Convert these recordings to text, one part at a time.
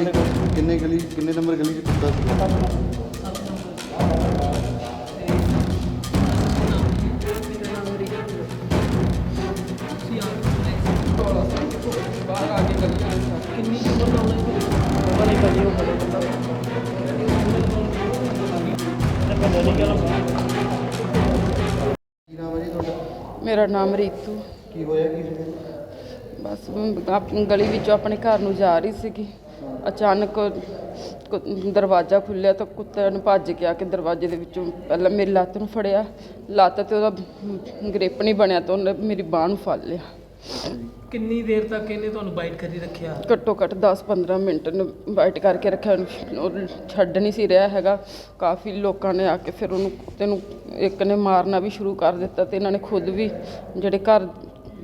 ਗਲੀ ਕਿੰਨੇ ਨੰਬਰ ਗਲੀ 'ਚ ਕੁੱਤਾ ਸੀ? ਕਿੰਨੀ ਉਮਰ ਦਾ ਹੋਣਾ ਪਤਾ ਨਹੀਂ ਭਾਜੀ ਉਹ ਬੜੇ ਬੰਦਾ ਪਤਾ ਨਹੀਂ ਕਿਹੜਾ ਕੀ ਨਾਮ ਹੈ ਜੀ ਤੁਹਾਡਾ ਮੇਰਾ ਨਾਮ ਰੀਤੂ। ਕੀ ਹੋਇਆ ਕੀ? ਬਸ ਆਪਣੀ ਗਲੀ ਵਿੱਚੋਂ ਆਪਣੇ ਘਰ ਨੂੰ ਜਾ ਰਹੀ ਸੀਗੀ। ਅਚਾਨਕ ਕੁ- ਦਰਵਾਜ਼ਾ ਖੁੱਲਿਆ ਤਾਂ ਕੁੱਤੇ ਨੇ ਭੱਜ ਕੇ ਆ ਕੇ ਦਰਵਾਜ਼ੇ ਦੇ ਵਿੱਚੋਂ ਪਹਿਲਾਂ ਮੇਰੀ ਲੱਤ ਨੂੰ ਫੜਿਆ। ਲੱਤ ਤੇ ਉਹਦਾ ਗ੍ਰਿਪ ਨਹੀਂ ਬਣਿਆ ਤਾਂ ਉਹਨੇ ਮੇਰੀ ਬਾਹ ਨੂੰ ਫੜ ਲਿਆ। ਕਿੰਨੀ ਦੇਰ ਤੱਕ ਇਹਨੇ ਤੁਹਾਨੂੰ ਬਾਈਟ ਕਰੀ ਰੱਖਿਆ? ਘੱਟੋ ਘੱਟ 10-15 ਮਿੰਟ ਨੂੰ ਵਾਈਟ ਕਰਕੇ ਰੱਖਿਆ। ਉਹਨੂੰ ਉਹ ਛੱਡ ਨਹੀਂ ਸੀ ਰਿਹਾ ਹੈਗਾ। ਕਾਫੀ ਲੋਕਾਂ ਨੇ ਆ ਕੇ ਫਿਰ ਉਹਨੂੰ ਕੁੱਤੇ ਨੂੰ ਇੱਕ ਨੇ ਮਾਰਨਾ ਵੀ ਸ਼ੁਰੂ ਕਰ ਦਿੱਤਾ ਤੇ ਇਹਨਾਂ ਨੇ ਖੁਦ ਵੀ ਜਿਹੜੇ ਘਰ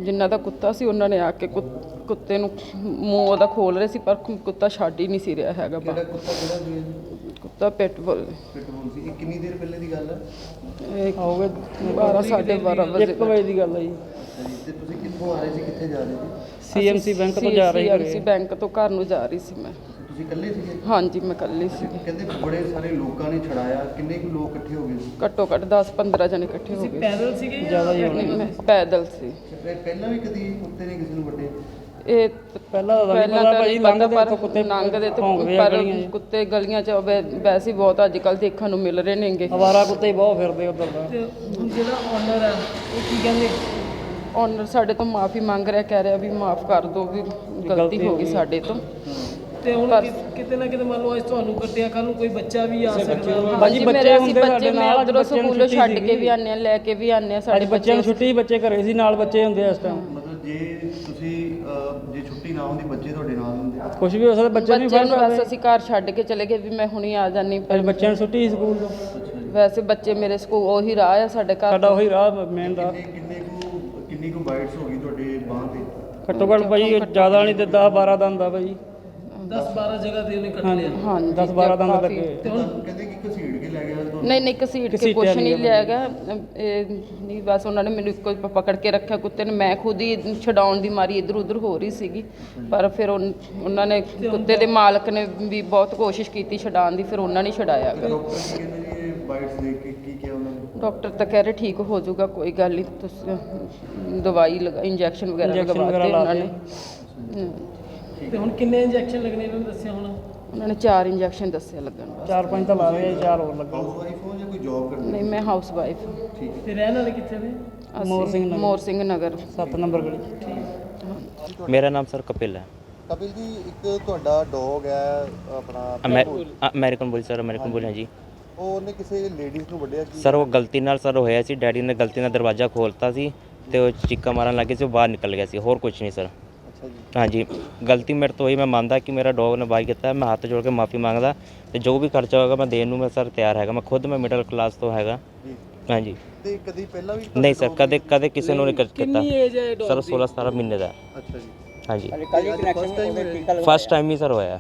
ਜਿਨ੍ਹਾਂ ਦਾ ਕੁੱਤਾ ਸੀ ਉਹਨਾਂ ਨੇ ਆ ਕੇ ਕੁੱਤ- ਕੁੱਤੇ ਨੂੰ ਮੂੰਹ ਉਹਦਾ ਖੋਲ ਰਹੇ ਸੀ ਪਰ ਕੁ- ਕੁੱਤਾ ਛੱਡ ਹੀ ਨਹੀਂ ਸੀ ਰਿਹਾ ਹੈਗਾ ਕਿਹੜਾ ਬਾਹਰ। ਕੁੱਤਾ ਕਿਹੜਾ ਸੀ? ਕੁੱਤਾ ਪਿਟਬੁਲ। ਪਿਟਬੁਲ ਸੀ। ਇਹ ਕਿੰਨੀ ਦੇਰ ਪਹਿਲੇ ਦੀ ਗੱਲ ਹੈ ਇਹ 12 ਸਾਢੇ 12 ਵਜੇ 1 ਵਜੇ ਦੀ ਗੱਲ ਹੈ ਜੀ। ਅੱਛਾ ਜੀ ਤੇ ਤੁਸੀਂ ਕਿੱਥੋਂ ਆ ਰਹੇ ਸੀ ਕਿੱਥੇ ਜਾ ਰਹੇ ਸੀ? ਸੀਐਮਸੀ ਬੈਂਕ ਤੋਂ ਜਾ ਰਹੀ ਸੀਐਮਸੀ ਬੈਂਕ ਤੋਂ ਘਰ ਨੂੰ ਜਾ ਰਹੀ ਸੀ ਮੈਂ। ਤੁਸੀਂ ਇਕੱਲੇ ਸੀਗੇ? ਹਾਂਜੀ ਮੈਂ ਇਕੱਲੀ ਸੀ ਕਹਿੰਦੇ ਬੜੇ ਸਾਰੇ ਲੋਕਾਂ ਨੇ ਛੜਾਇਆ ਕਿੰਨੇ ਕੁ ਲੋਕ ਇਕੱਠੇ ਹੋ ਗਏ ਸੀ? ਘੱਟੋ ਘੱਟ 10-15 ਜਣੇ ਇਕੱਠੇ ਹੋ ਗਏ ਪੈਦਲ ਸੀਗੇ ਜ਼ਿਆਦਾ ਹੀ ਨਹੀਂ, ਮੈਂ ਪੈਦਲ ਸੀ। ਪਹਿਲਾਂ ਵੀ ਕਦੀ ਕੁੱਤੇ ਨੇ ਕਿਸੇ ਨੂੰ ਵੱਡੇ? ਇਹ ਪਹਿਲਾਂ ਤਾਂ ਪਹਿਲਾਂ ਤਾਂ ਨਹੀਂ ਪਤਾ ਲੰਘਦੇ ਪਰ ਤੋਂ ਕੁੱਤੇ ਲੰਘਦੇ ਤੇ ਭੌਂਕਦੇ ਆ ਪਰ ਗਲੀਆਂ 'ਚ। ਕੁੱਤੇ ਗਲੀਆਂ 'ਚ ਵੈ- ਵੈਸੇ ਹੀ ਬਹੁਤ ਅੱਜ ਕੱਲ ਦੇਖਣ ਨੂੰ ਮਿਲ ਰਹੇ ਨੇਗੇ। ਅਵਾਰਾ ਕੁੱਤੇ ਹੀ ਬਹੁਤ ਫਿਰਦੇ ਉਧਰ ਦਾ ਤੇ ਹੁਣ ਜਿਹੜਾ ਓਨਰ ਹੈ ਉਹ ਕੀ ਕਹਿੰਦੇ? ਓਨਰ ਸਾਡੇ ਤੋਂ ਮਾਫੀ ਮੰਗ ਰਿਹਾ ਕਹਿ ਰਿਹਾ ਵੀ ਮਾਫ ਕਰ ਦਿਓ ਵੀ ਗਲਤੀ ਹੋ ਗਈ ਸਾਡੇ ਤੋਂ। ਤੇ ਹੁਣ ਕਿ- ਕਿਤੇ ਨਾ ਕਿਤੇ ਮੰਨ ਲਓ ਅੱਜ ਤੁਹਾਨੂੰ ਕੱਟਿਆ ਕੱਲ ਨੂੰ ਕੋਈ ਬੱਚਾ ਵੀ ਆ ਸਕਦਾ। ਹਾਂਜੀ ਭਾਜੀ ਮੇਰੇ ਬੱਚੇ ਅਸੀਂ ਹੁੰਦੇ ਬੱਚੇ ਸਾਡੇ ਮੈਂ ਨਾਲ ਅੱਜ ਉਧਰੋਂ ਬੱਚਿਆਂ ਨੂੰ ਸਕੂਲੋਂ ਛੁੱਟੀ ਛੱਡ ਕੇ ਸੀਗੀ। ਵੀ ਆਨੇ ਆ ਲੈ ਕੇ ਵੀ ਆਨੇ ਆ ਅੱਜ ਸਾਡੇ ਬੱਚਿਆਂ ਨੂੰ ਛੁੱਟੀ ਬੱਚੇ ਘਰੇ ਸੀ ਨਾਲ ਬੱਚੇ ਹੁੰਦੇ ਆ ਇਸ ਟਾਈਮ ਮਤਲਬ ਜੇ ਤੁਸੀਂ ਅਹ, ਜੇ ਛੁੱਟੀ ਨਾ ਹੁੰਦੀ ਬੱਚੇ ਤੁਹਾਡੇ ਨਾਲ ਹੁੰਦੇ ਕੁਝ ਵੀ ਹੋ ਸਕਦਾ ਬੱਚੇ ਬੱਚੇ ਫੜ ਨੂੰ ਬਸ ਸਕਦੇ ਅਸੀਂ ਘਰ ਛੱਡ ਕੇ ਚਲੇ ਗਏ ਵੀ ਮੈਂ ਹੁਣੀ ਆ ਜਾਨੀ ਅੱਜ ਬੱਚਿਆਂ ਨੂੰ ਛੁੱਟੀ ਸੀ ਸਕੂਲ ਤੋਂ। ਵੈਸੇ ਬੱਚੇ ਮੇਰੇ ਸਕੂਲ ਉਹੀ ਰਾਹ ਆ ਸਾਡੇ ਘਰ ਸਾਡਾ ਉਹੀ ਰਾਹ ਮੇਨ ਰਾਹ। ਕਿੰਨੇ ਕਿੰਨੇ ਕੁ ਕਿੰਨੀ ਕੁ ਬਾਈਟਸ ਹੋ ਗਈ ਤੁਹਾਡੇ ਬਾਹ ਤੇ? ਘੱਟੋ ਘੱਟ ਭਾਜੀ ਜ਼ਿਆਦਾ ਨਹੀਂ ਤੇ 10 12 ਦੰਦ ਆ ਭਾਜੀ 10 12 ਜਗ੍ਹਾ ਤੇ ਉਹਨੇ ਕੱਟ ਲਿਆ। ਹਾਂਜੀ 10 12 ਦੰਦ ਕਾਫੀ। ਲੱਗੇ। ਤੇ ਤੁਹਾਨੂੰ ਕਹਿੰਦੇ ਕਿ ਘਸੀੜ ਕੇ ਲੈ ਗਿਆ ਨਹੀਂ ਨਹੀਂ ਘਸੀਟ ਕੇ ਘਸੀਟਿਆ ਕੁਛ ਨਹੀਂ ਨਹੀਂ ਉਹਨੇ। ਲਿਆ ਗਿਆ ਇਹ ਨਹੀਂ ਬਸ ਉਹਨਾਂ ਨੇ ਮੈਨੂੰ ਇੱਕੋ ਹੀ ਪ- ਪਕੜ ਕੇ ਰੱਖਿਆ ਕੁੱਤੇ ਨੇ। ਮੈਂ ਖੁਦ ਹੀ ਛਡਾਉਣ ਦੀ ਮਾਰੀ ਇਧਰ ਉਧਰ ਹੋ ਰਹੀ ਸੀਗੀ। ਪਰ ਫਿਰ ਉਨ- ਉਹਨਾਂ ਨੇ ਕੁੱਤੇ ਦੇ ਮਾਲਕ ਨੇ ਵੀ ਬਹੁਤ ਕੋਸ਼ਿਸ਼ ਕੀਤੀ ਛਡਾਉਣ ਦੀ। ਫਿਰ ਉਹਨਾਂ ਨੇ ਛਡਾਇਆ। ਗਾ। ਡਾਕਟਰ ਕੀ ਕਹਿੰਦੇ ਜੀ ਇਹ ਬਾਈਟਸ ਦੇਖ ਕੇ ਕੀ ਕਿਹਾ ਉਹਨਾਂ ਨੇ? ਡਾਕਟਰ ਤਾਂ ਕਹਿ ਰਹੇ ਠੀਕ ਹੋ ਜਾਊਗਾ ਕੋਈ ਗੱਲ ਨਹੀਂ। ਤੁਸੀਂ ਦਵਾਈ ਲਗਾ ਇੰਜੈਕਸ਼ਨ ਵਗੈਰਾ Injection ਲਗਵਾ ਵਗੈਰਾ ਦਿੱਤੇ ਲਾ ਉਹਨਾਂ ਦਿੱਤੇ। ਨੇ। ਹਮ, ਤੇ ਹੁਣ ਕਿੰਨੇ ਇੰਜੈਕਸ਼ਨ ਲੱਗਣੇ ਇਹਨਾਂ ਨੇ ਦੱਸਿਆ ਹੁਣ? ਉਹਨਾਂ ਨੇ ਚਾਰ ਇੰਜੈਕਸ਼ਨ ਦੱਸਿਆ ਲੱਗਣ ਵਾਸਤੇ ਚਾਰ ਪੰਜ ਤਾਂ ਲਾ ਰਹੇ ਚਾਰ ਹੋਰ ਲੱਗਣ। ਹਾਊਸ ਵਾਈਫ ਹੋ ਜਾਂ ਕੋਈ ਜੌਬ ਕਰਦੇ ਨਹੀਂ ਮੈਂ ਹਾਊਸ ਵਾਈਫ ਤੇ ਰਹਿਣ ਵਾਲੇ ਕਿੱਥੇ ਨੇ? ਮੋਰ ਸਿੰਘ ਨਗਰ। ਮੋਰ ਸਿੰਘ ਨਗਰ। 7 ਨੰਬਰ ਗਲੀ। ਮੇਰਾ ਨਾਮ ਸਰ ਕਪਿਲ ਹੈ। ਕਪਿਲ ਜੀ ਇੱਕ ਤੁਹਾਡਾ ਡੌਗ ਹੈ ਆਪਣਾ ਅਮੈ- American bull sir American bull ਹੈ ਜੀ ਉਹ ਉਹਨੇ ਕਿਸੇ ਲੇਡੀਜ਼ ਨੂੰ ਵੱਢਿਆ ਕੀ? ਸਰ ਉਹ ਗਲਤੀ ਨਾਲ ਸਰ ਹੋਇਆ ਸੀ ਡੈਡੀ ਨੇ ਗਲਤੀ ਨਾਲ ਦਰਵਾਜ਼ਾ ਖੋਲਤਾ ਸੀ ਤੇ ਉਹ ਚੀਕਾ ਮਾਰਨ ਲੱਗੇ ਸੀ ਉਹ ਬਾਹਰ ਨਿਕਲ ਗਿਆ ਸੀ ਹੋਰ ਕੁਝ ਨਹੀਂ ਸਰ। ਹਾਂਜੀ ਗਲਤੀ ਮੇਰੇ ਤੋਂ ਹੋਈ ਮੈਂ ਮੰਨਦਾ ਕਿ ਮੇਰਾ ਡੌਗ ਨੇ ਬਾਈ ਕੀਤਾ ਮੈਂ ਹੱਥ ਜੋੜ ਕੇ ਮਾਫੀ ਮੰਗਦਾ ਤੇ ਜੋ ਵੀ ਖਰਚਾ ਹੋਏਗਾ ਮੈਂ ਦੇਣ ਨੂੰ ਮੈਂ ਸਰ ਤਿਆਰ ਹੈਗਾ ਮੈਂ ਖੁਦ ਮੈਂ ਮਿਡਲ ਕਲਾਸ ਤੋਂ ਹੈਗਾ। ਜੀ। ਹਾਂਜੀ। ਤੇ ਕਦੀ ਪਹਿਲਾਂ ਵੀ ਨਹੀਂ ਸਰ ਕਦੇ ਕਦੇ ਕਿਸੇ ਨੂੰ ਨਹੀਂ ਕਰ- ਕੀਤਾ। ਏਜ ਹੈ ਸਰ 16 17 ਮਹੀਨੇ ਦਾ। ਅੱਛਾ ਜੀ। ਹਾਂਜੀ। ਫਸਟ ਟਾਈਮ ਫਸਟ ਟਾਈਮ ਹੀ ਸਰ ਹੋਇਆ।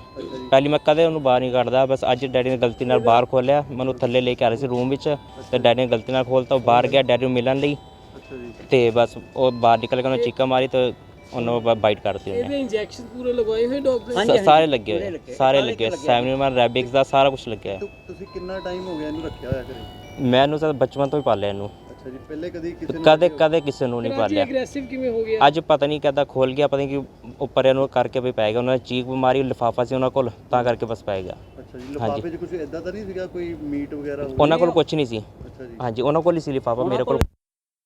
ਪਹਿਲੀ ਮੈਂ ਕਦੇ ਉਹਨੂੰ ਬਾਹਰ ਨਹੀਂ ਕੱਢਦਾ ਬਸ ਅੱਜ ਡੈਡੀ ਨੇ ਗਲਤੀ ਨਾਲ ਬਾਹਰ ਖੋਲਿਆ ਮੈਨੂੰ ਥੱਲੇ ਲੈ ਕੇ ਆ ਰਹੇ ਸੀ ਰੂਮ ਵਿੱਚ ਤੇ ਡੈਡੀ ਨੇ ਗਲਤੀ ਨਾਲ ਖੋਲਤਾ ਉਹ ਬਾਹਰ ਗਿਆ ਡੈਡੀ ਨੂੰ ਮਿਲਣ ਲਈ। ਅੱਛਾ ਜੀ। ਤੇ ਬਸ ਉਹ ਬਾਹਰ ਨਿਕਲ ਕੇ ਉਹਨੇ ਚੀਕਾ ਮਾਰੀ ਤੇ ਉਹਨੂੰ ਬਾਈਟ ਕਰਤੀ ਉਹਨੇ ਇਹਦੇ ਇੰਜੈਕਸ਼ਨ ਪੂਰੇ ਲਗਵਾਏ ਹੋਏ ਡਾਕਟਰ? ਸ- ਸਾਰੇ ਲੱਗੇ ਹੋਏ ਸਾਰੇ ਲੱਗੇ ਸੈਮਨੀਮਨ ਰੈਬਿਕਸ ਦਾ ਸਾਰਾ ਕੁਝ ਲੱਗਿਆ ਹੈ। ਤੁ- ਤੁਸੀਂ ਕਿੰਨਾ ਟਾਈਮ ਹੋ ਗਿਆ ਇਹਨੂੰ ਰੱਖਿਆ ਹੋਇਆ ਘਰੇ? ਮੈਂ ਇਹਨੂੰ ਸਰ ਬਚਪਨ ਤੋਂ ਹੀ ਪਾਲਿਆ ਇਹਨੂੰ। ਅੱਛਾ ਜੀ ਪਹਿਲੇ ਕਦੀ ਕਿਸੇ ਨੂੰ ਕਦੇ ਕਦੇ ਕਿਸੇ ਨੂੰ ਨਹੀਂ ਪਾਲਿਆ। ਐਗਰੈਸਿਵ ਕਿਵੇਂ ਹੋ ਗਿਆ? ਅੱਜ ਪਤਾ ਨਹੀਂ ਕਦਾ ਖੋਲ ਗਿਆ ਪਤਾ ਨਹੀਂ ਕਿ ਉੱਪਰ ਇਹਨੂੰ ਕਰਕੇ ਵੀ ਪੈ ਗਿਆ। ਉਹਨਾਂ ਨੇ ਚੀਕ ਬਿਮਾਰੀ ਲਿਫਾਫਾ ਸੀ ਉਹਨਾਂ ਕੋਲ ਤਾਂ ਕਰਕੇ ਬਸ ਪੈ ਗਿਆ। ਅੱਛਾ ਜੀ ਲਿਫਾਫੇ 'ਚ ਕੁਝ ਇਦਾਂ ਤਾਂ ਨਹੀਂ ਸੀਗਾ ਕੋਈ ਮੀਟ ਵਗੈਰਾ ਉਹਨਾਂ ਕੋਲ ਕੁਝ ਨਹੀਂ ਸੀ। ਅੱਛਾ ਜੀ। ਹਾਂਜੀ ਉਹਨਾਂ ਕੋਲ ਹੀ ਸੀ ਲਿਫਾਫਾ ਮੇਰੇ ਕੋਲ